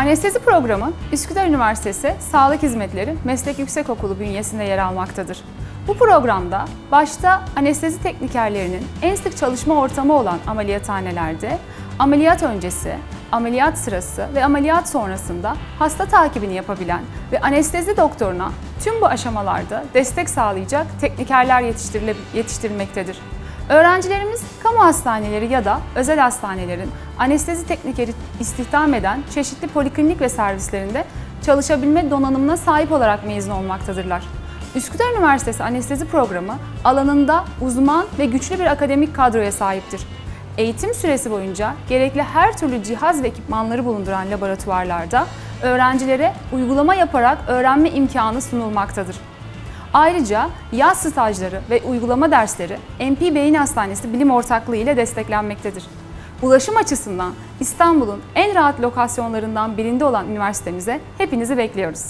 Anestezi programı Üsküdar Üniversitesi Sağlık Hizmetleri Meslek Yüksekokulu bünyesinde yer almaktadır. Bu programda başta anestezi teknikerlerinin en sık çalışma ortamı olan ameliyathanelerde ameliyat öncesi, ameliyat sırası ve ameliyat sonrasında hasta takibini yapabilen ve anestezi doktoruna tüm bu aşamalarda destek sağlayacak teknikerler yetiştirilmektedir. Öğrencilerimiz kamu hastaneleri ya da özel hastanelerin anestezi teknikeri istihdam eden çeşitli poliklinik ve servislerinde çalışabilme donanımına sahip olarak mezun olmaktadırlar. Üsküdar Üniversitesi Anestezi Programı alanında uzman ve güçlü bir akademik kadroya sahiptir. Eğitim süresi boyunca gerekli her türlü cihaz ve ekipmanları bulunduran laboratuvarlarda öğrencilere uygulama yaparak öğrenme imkanı sunulmaktadır. Ayrıca yaz stajları ve uygulama dersleri MP Beyin Hastanesi Bilim Ortaklığı ile desteklenmektedir. Ulaşım açısından İstanbul'un en rahat lokasyonlarından birinde olan üniversitemize hepinizi bekliyoruz.